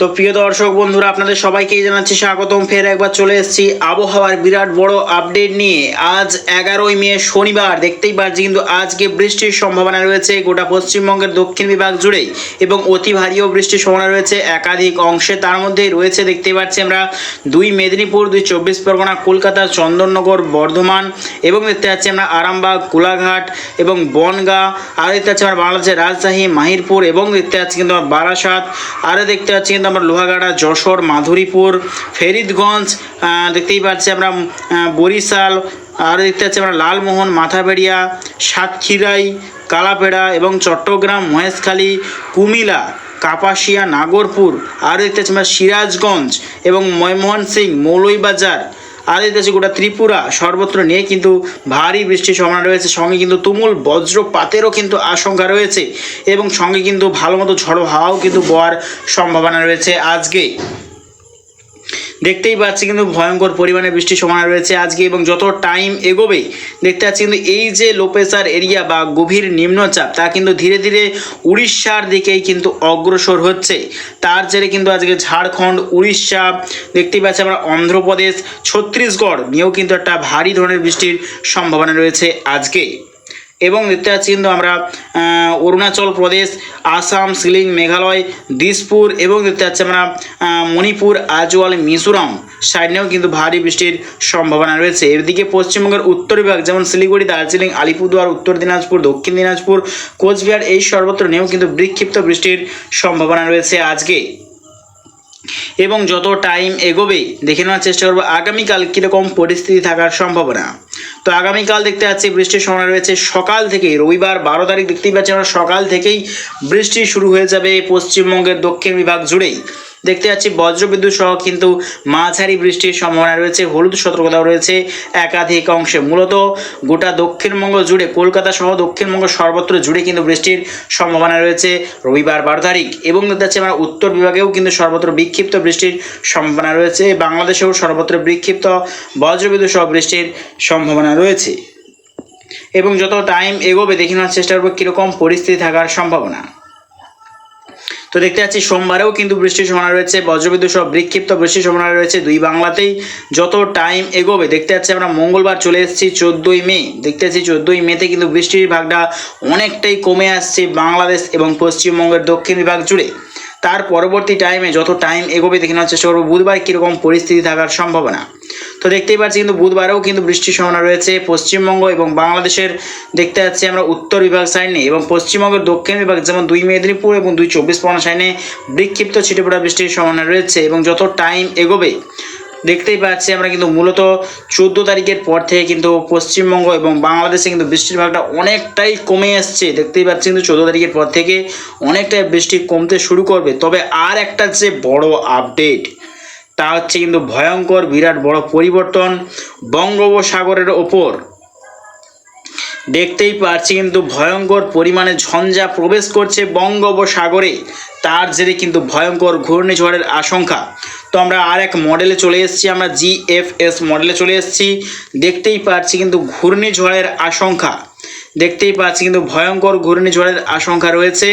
তো প্রিয় দর্শক বন্ধুরা, আপনাদের সবাইকেই জানাচ্ছি স্বাগতম। ফের একবার চলে এসেছি আবহাওয়ার বিরাট বড় আপডেট নিয়ে। আজ এগারোই মে, শনিবার, দেখতেই পাচ্ছি কিন্তু আজকে বৃষ্টির সম্ভাবনা রয়েছে গোটা পশ্চিমবঙ্গের দক্ষিণ বিভাগ জুড়েই এবং অতি ভারীও বৃষ্টির সম্ভাবনা রয়েছে একাধিক অংশে। তার মধ্যে রয়েছে, দেখতেই পাচ্ছি আমরা দুই মেদিনীপুর, দুই চব্বিশ পরগনা, কলকাতা, চন্দননগর, বর্ধমান এবং দেখতে পাচ্ছি আমরা আরামবাগ কোলাঘাট এবং বনগাঁ। আরও দেখতে পাচ্ছি আমরা বাংলাদেশের রাজশাহী মাহিরপুর এবং দেখতে পাচ্ছি কিন্তু আমরা বারাসাত। আরও দেখতে পাচ্ছি কিন্তু আমরা লোহাগাড়া, যশোর, মাধুরীপুর, ফেরিদগঞ্জ দেখতেই পাচ্ছি আমরা বরিশাল, আরও দেখতে পাচ্ছি আমরা লালমোহন, মাথাবেড়িয়া, সাতক্ষীরাই, কালাপেড়া এবং চট্টগ্রাম, মহেশখালী, কুমিলা, কাপাসিয়া, নাগরপুর, আরও দেখতে পাচ্ছি আমরা সিরাজগঞ্জ এবং ময়মোহন সিং মৌলইবাজার আর এদেশে গোটা ত্রিপুরা সর্বত্র নিয়ে, কিন্তু ভারী বৃষ্টির সম্ভাবনা রয়েছে। সঙ্গে কিন্তু তুমুল বজ্রপাতেরও কিন্তু আশঙ্কা রয়েছে এবং সঙ্গে কিন্তু ভালো মতো ঝড়ো হাওয়াও কিন্তু বওয়ার সম্ভাবনা রয়েছে আজকে। দেখতেই পাচ্ছি কিন্তু ভয়ঙ্কর পরিমাণে বৃষ্টির সম্ভাবনা রয়েছে আজকে এবং যত টাইম এগোবে, দেখতে পাচ্ছি কিন্তু এই যে লো প্রেসার এরিয়া বা গভীর নিম্নচাপ, তা কিন্তু ধীরে ধীরে উড়িষ্যার দিকেই কিন্তু অগ্রসর হচ্ছে। তার জেরে কিন্তু আজকে ঝাড়খণ্ড, উড়িষ্যা, দেখতেই পাচ্ছি আমরা অন্ধ্রপ্রদেশ, ছত্তিশগড় নিয়েও কিন্তু একটা ভারী ধরনের বৃষ্টির সম্ভাবনা রয়েছে আজকে। এবং দেখতে পাচ্ছি কিন্তু আমরা অরুণাচল প্রদেশ, আসাম, সিলিং, মেঘালয়, দিসপুর এবং দেখতে পাচ্ছি আমরা মণিপুর, আজওয়াল, মিজোরাম সাইডেও কিন্তু ভারী বৃষ্টির সম্ভাবনা রয়েছে। এদিকে পশ্চিমবঙ্গের উত্তর বিভাগ যেমন শিলিগুড়ি, দার্জিলিং, আলিপুরদুয়ার, উত্তর দিনাজপুর, দক্ষিণ দিনাজপুর, কোচবিহার, এই সর্বত্র নিয়েও কিন্তু বিক্ষিপ্ত বৃষ্টির সম্ভাবনা রয়েছে আজকে। এবং যত টাইম এগোবে, দেখে নেওয়ার চেষ্টা করব আগামীকাল কীরকম পরিস্থিতি থাকার সম্ভাবনা। তো আগামীকাল দেখতে পাচ্ছি বৃষ্টির সময় রয়েছে। সকাল থেকেই, রবিবার বারো তারিখ, দেখতেই পাচ্ছি আমরা সকাল থেকেই বৃষ্টি শুরু হয়ে যাবে পশ্চিমবঙ্গের দক্ষিণ বিভাগ জুড়েই। দেখতে পাচ্ছি বজ্রবিদ্যুৎ সহ কিন্তু মাঝারি বৃষ্টির সম্ভাবনা রয়েছে, হলুদ সতর্কতাও রয়েছে একাধিক অংশে। মূলত গোটা দক্ষিণবঙ্গ জুড়ে, কলকাতা সহ দক্ষিণবঙ্গ সর্বত্র জুড়ে কিন্তু বৃষ্টির সম্ভাবনা রয়েছে। রবিবার বারো তারিখ এবং দেখতে পাচ্ছি আমরা উত্তর বিভাগেও কিন্তু সর্বত্র বিক্ষিপ্ত বৃষ্টির সম্ভাবনা রয়েছে। বাংলাদেশেও সর্বত্র বিক্ষিপ্ত বজ্রবিদ্যুৎ সহ বৃষ্টির সম্ভাবনা রয়েছে। এবং যত টাইম এগোবে, দেখে নেওয়ার চেষ্টা করব কীরকম পরিস্থিতি থাকার সম্ভাবনা। তো দেখতে পাচ্ছি, সোমবারেও কিন্তু বৃষ্টির সম্ভাবনা রয়েছে। বজ্রবিদ্যুৎ সহ বিক্ষিপ্ত বৃষ্টির সম্ভাবনা রয়েছে দুই বাংলাতেই। যত টাইম এগোবে, দেখতে পাচ্ছি আমরা মঙ্গলবার চলে এসেছি চোদ্দোই মে। দেখতে পাচ্ছি চোদ্দোই মেতে কিন্তু বৃষ্টির ভাগটা অনেকটাই কমে আসছে বাংলাদেশ এবং পশ্চিমবঙ্গের দক্ষিণ বিভাগ জুড়ে। তার পরবর্তী টাইমে যত টাইম এগোবে, দেখে নেওয়ার চেষ্টা করব। বুধবার কীরকম পরিস্থিতি থাকার সম্ভাবনা। তো দেখতেই পাচ্ছি কিন্তু বুধবারেও কিন্তু বৃষ্টির সম্ভাবনা রয়েছে। পশ্চিমবঙ্গ এবং বাংলাদেশের দেখতে পাচ্ছি আমরা উত্তর বিভাগ সাইনে এবং পশ্চিমবঙ্গের দক্ষিণ বিভাগ যেমন দুই মেদিনীপুর এবং দুই চব্বিশ পরগনা সাইনে বিক্ষিপ্ত ছিটেপোটা বৃষ্টির সম্ভাবনা রয়েছে এবং যত টাইম এগোবে, দেখতেই পাচ্ছি আমরা কিন্তু মূলত চোদ্দ তারিখের পর থেকে কিন্তু পশ্চিমবঙ্গ এবং বাংলাদেশে কিন্তু বৃষ্টির ভাগটা অনেকটাই কমে আসছে। দেখতেই পাচ্ছি কিন্তু চোদ্দ তারিখের পর থেকে অনেকটাই বৃষ্টি কমতে শুরু করবে। তবে আর একটা যে বড় আপডেট তা হচ্ছে কিন্তু ভয়ঙ্কর, বিরাট বড় পরিবর্তন বঙ্গোপসাগরের ওপর। দেখতেই পাচ্ছি কিন্তু ভয়ঙ্কর পরিমাণে ঝঞ্ঝা প্রবেশ করছে বঙ্গোপসাগরে। তার জেরে কিন্তু ভয়ঙ্কর ঘূর্ণিঝড়ের আশঙ্কা। তো আমরা আর এক মডেলে চলে এসেছি, আমরা জিএফএস মডেলে চলে এসেছি। দেখতেই পাচ্ছি কিন্তু ঘূর্ণিঝড়ের আশঙ্কা। দেখতেই পাচ্ছি কিন্তু ভয়ঙ্কর ঘূর্ণিঝড়ের আশঙ্কা রয়েছে।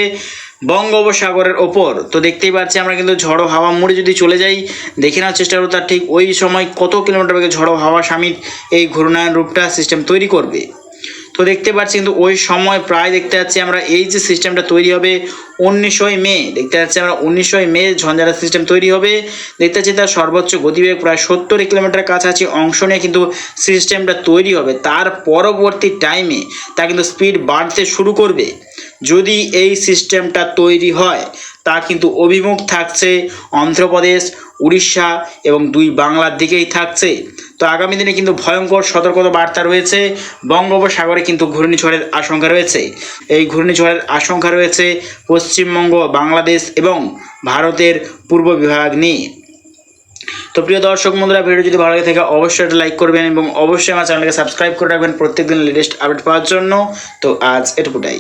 বঙ্গোপসাগরের ওপর। তো দেখতেই পাচ্ছি আমরা কিন্তু ঝড়ো হাওয়া মুড়ে যদি চলে যাই, দেখে নেওয়ার চেষ্টা করব তার ঠিক ওই সময় কত কিলোমিটার বেগে ঝড়ো হাওয়া সামিল এই ঘূর্ণায়ন রূপটা সিস্টেম তৈরি করবে। তো দেখতে পাচ্ছি কিন্তু ওই সময় প্রায় দেখতে পাচ্ছি আমরা এই যে সিস্টেমটা তৈরি হবে উনিশশোই মে, দেখতে পাচ্ছি আমরা উনিশশোই মে ঝঞ্ঝারা সিস্টেম তৈরি হবে। দেখতে পাচ্ছি তার সর্বোচ্চ গতিবেগ প্রায় সত্তর কিলোমিটার কাছাকাছি অংশ নিয়ে কিন্তু সিস্টেমটা তৈরি হবে। তার পরবর্তী টাইমে তা কিন্তু স্পিড বাড়তে শুরু করবে। যদি এই সিস্টেমটা তৈরি হয়, তা কিন্তু অভিমুখ থাকছে অন্ধ্রপ্রদেশ, উড়িষ্যা এবং দুই বাংলার দিকেই থাকছে। তো আগামী দিনে কিন্তু ভয়ঙ্কর সতর্কতা বার্তা রয়েছে, বঙ্গোপসাগরে কিন্তু ঘূর্ণিঝড়ের আশঙ্কা রয়েছে। এই ঘূর্ণিঝড়ের আশঙ্কা রয়েছে পশ্চিমবঙ্গ, বাংলাদেশ এবং ভারতের পূর্ব বিভাগ নিয়ে। তো প্রিয় দর্শক বন্ধুরা ভিডিও যদি ভালো লাগে থাকে, অবশ্যই একটা লাইক করবেন এবং অবশ্যই আমার চ্যানেলকে সাবস্ক্রাইব করে রাখবেন প্রত্যেকদিন লেটেস্ট আপডেট পাওয়ার জন্য। তো আজ এটুকুটাই।